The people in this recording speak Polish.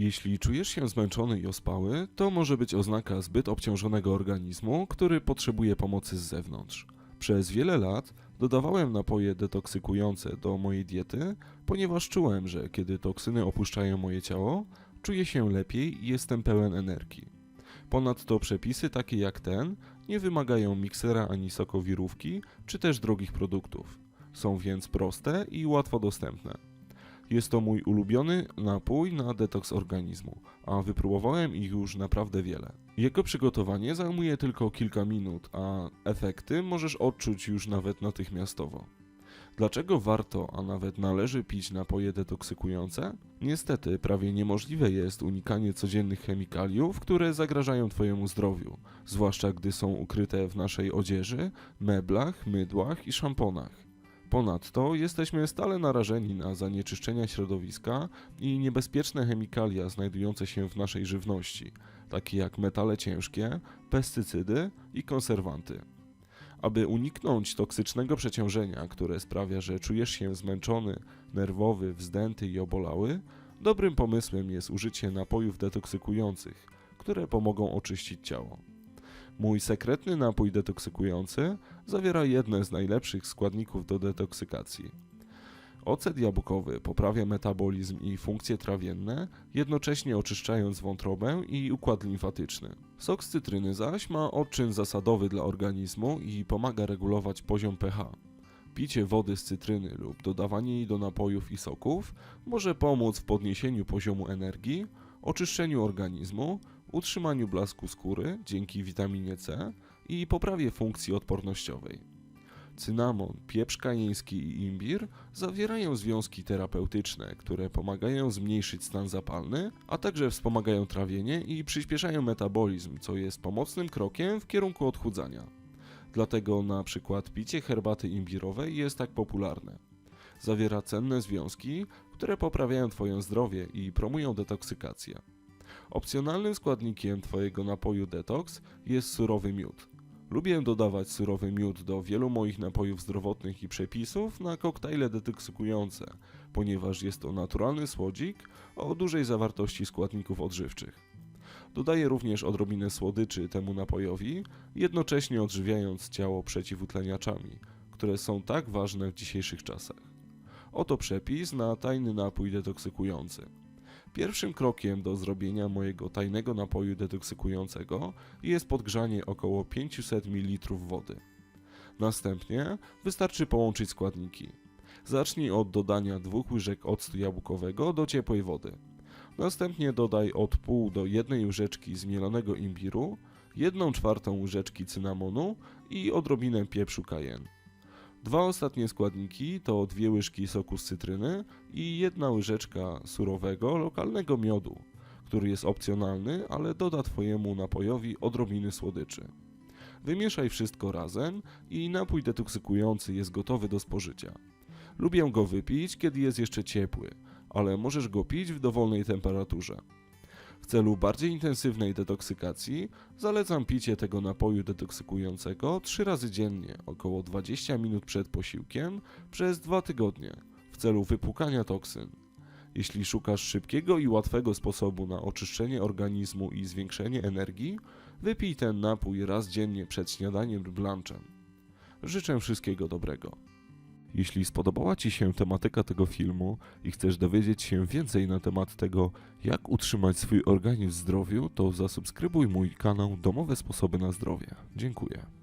Jeśli czujesz się zmęczony i ospały, to może być oznaka zbyt obciążonego organizmu, który potrzebuje pomocy z zewnątrz. Przez wiele lat dodawałem napoje detoksykujące do mojej diety, ponieważ czułem, że kiedy toksyny opuszczają moje ciało, czuję się lepiej i jestem pełen energii. Ponadto przepisy takie jak ten nie wymagają miksera ani sokowirówki, czy też drogich produktów. Są więc proste i łatwo dostępne. Jest to mój ulubiony napój na detoks organizmu, a wypróbowałem ich już naprawdę wiele. Jego przygotowanie zajmuje tylko kilka minut, a efekty możesz odczuć już nawet natychmiastowo. Dlaczego warto, a nawet należy pić napoje detoksykujące? Niestety, prawie niemożliwe jest unikanie codziennych chemikaliów, które zagrażają Twojemu zdrowiu, zwłaszcza gdy są ukryte w naszej odzieży, meblach, mydłach i szamponach. Ponadto jesteśmy stale narażeni na zanieczyszczenia środowiska i niebezpieczne chemikalia znajdujące się w naszej żywności, takie jak metale ciężkie, pestycydy i konserwanty. Aby uniknąć toksycznego przeciążenia, które sprawia, że czujesz się zmęczony, nerwowy, wzdęty i obolały, dobrym pomysłem jest użycie napojów detoksykujących, które pomogą oczyścić ciało. Mój sekretny napój detoksykujący zawiera jedne z najlepszych składników do detoksykacji. Ocet jabłkowy poprawia metabolizm i funkcje trawienne, jednocześnie oczyszczając wątrobę i układ limfatyczny. Sok z cytryny zaś ma odczyn zasadowy dla organizmu i pomaga regulować poziom pH. Picie wody z cytryny lub dodawanie jej do napojów i soków może pomóc w podniesieniu poziomu energii, oczyszczeniu organizmu, utrzymaniu blasku skóry dzięki witaminie C i poprawie funkcji odpornościowej. Cynamon, pieprz kajeński i imbir zawierają związki terapeutyczne, które pomagają zmniejszyć stan zapalny, a także wspomagają trawienie i przyspieszają metabolizm, co jest pomocnym krokiem w kierunku odchudzania. Dlatego na przykład picie herbaty imbirowej jest tak popularne. Zawiera cenne związki, które poprawiają Twoje zdrowie i promują detoksykację. Opcjonalnym składnikiem Twojego napoju detoks jest surowy miód. Lubię dodawać surowy miód do wielu moich napojów zdrowotnych i przepisów na koktajle detoksykujące, ponieważ jest to naturalny słodzik o dużej zawartości składników odżywczych. Dodaję również odrobinę słodyczy temu napojowi, jednocześnie odżywiając ciało przeciwutleniaczami, które są tak ważne w dzisiejszych czasach. Oto przepis na tajny napój detoksykujący. Pierwszym krokiem do zrobienia mojego tajnego napoju detoksykującego jest podgrzanie około 500 ml wody. Następnie wystarczy połączyć składniki. Zacznij od dodania dwóch łyżek octu jabłkowego do ciepłej wody. Następnie dodaj od pół do jednej łyżeczki zmielonego imbiru, 1 czwartą łyżeczki cynamonu i odrobinę pieprzu cayenne. Dwa ostatnie składniki to dwie łyżki soku z cytryny i jedna łyżeczka surowego, lokalnego miodu, który jest opcjonalny, ale doda Twojemu napojowi odrobiny słodyczy. Wymieszaj wszystko razem i napój detoksykujący jest gotowy do spożycia. Lubię go wypić, kiedy jest jeszcze ciepły, ale możesz go pić w dowolnej temperaturze. W celu bardziej intensywnej detoksykacji zalecam picie tego napoju detoksykującego 3 razy dziennie, około 20 minut przed posiłkiem, przez 2 tygodnie, w celu wypłukania toksyn. Jeśli szukasz szybkiego i łatwego sposobu na oczyszczenie organizmu i zwiększenie energii, wypij ten napój raz dziennie przed śniadaniem lub lunchem. Życzę wszystkiego dobrego. Jeśli spodobała Ci się tematyka tego filmu i chcesz dowiedzieć się więcej na temat tego, jak utrzymać swój organizm w zdrowiu, to zasubskrybuj mój kanał Domowe Sposoby na Zdrowie. Dziękuję.